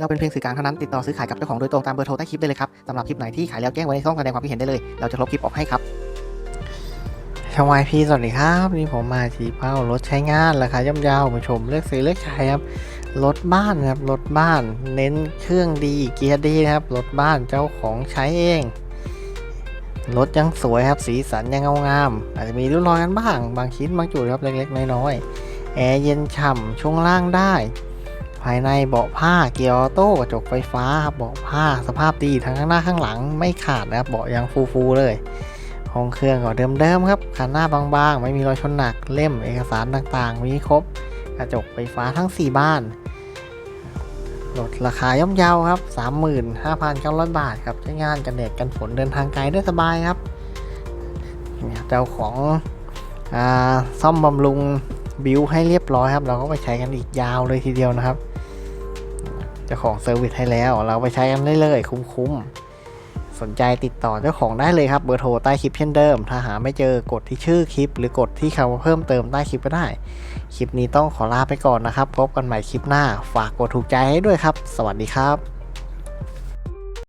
เราเป็นเพียงสื่อกลางเท่านั้นติดต่อซื้อขายกับเจ้าของโดยตรงตามเบอร์โทรใต้คลิปได้เลยครับสำหรับคลิปไหนที่ขายแล้วแจ้งไว้ในช่องแสดงความคิดเห็นได้เลย เราจะลบคลิปออกให้ครับชาวายพี่สวัสดีครับนี่ผมมาชี้เป้ารถใช้งานราคาย่อมเยาวมาชมเลือกซื้อเลือกใช้ครับรถบ้านครับรถบ้าน เน้นเครื่องดีเกียร์ดีนะครับรถบ้านเจ้าของใช้เองรถยังสวยครับสีสันยังเงางาม อาจจะมีริ้วรอยกันบ้าง บางชิ้นบางจุดครับเล็กๆน้อยๆแอร์เย็นฉ่ำช่วงล่างได้ ภายในเบาะผ้าเกียร์ออโต้กระจกไฟฟ้าเบาะผ้าสภาพดีทั้งข้างหน้าข้างหลังไม่ขาดนะครับเบาะยังฟูๆเลยห้องเครื่องก็เดิมๆครับคันหน้าบางๆ ไม่มีรอยชนหนักเล่มเอกสารต่างๆ มีครบ กระจกไฟฟ้าทั้ง 4 บ้านลดราคาย่อมเยาครับ 35,900 บาทครับใช้งานกันแดดกันฝนเดินทางไกลได้สบายครับเนี่ยเจ้าของอาซ่อมบำรุงบิวให้เรียบร้อยครับ เราก็ไปใช้กันอีกยาวเลยทีเดียวนะครับ จ้าของเซอร์วิสให้แล้ว เราไปใช้กันได้เลยคุ้มๆ สนใจติดต่อเจ้าของได้เลยครับเบอร์โทรใต้คลิปเช่นเดิม ถ้าหาไม่เจอกดที่ชื่อคลิป หรือกดที่คำเพิ่มเติมใต้คลิปก็ได้ คลิปนี้ต้องขอลาไปก่อนนะครับ พบกันใหม่คลิปหน้า ฝากกดถูกใจให้ด้วยครับ สวัสดีครับ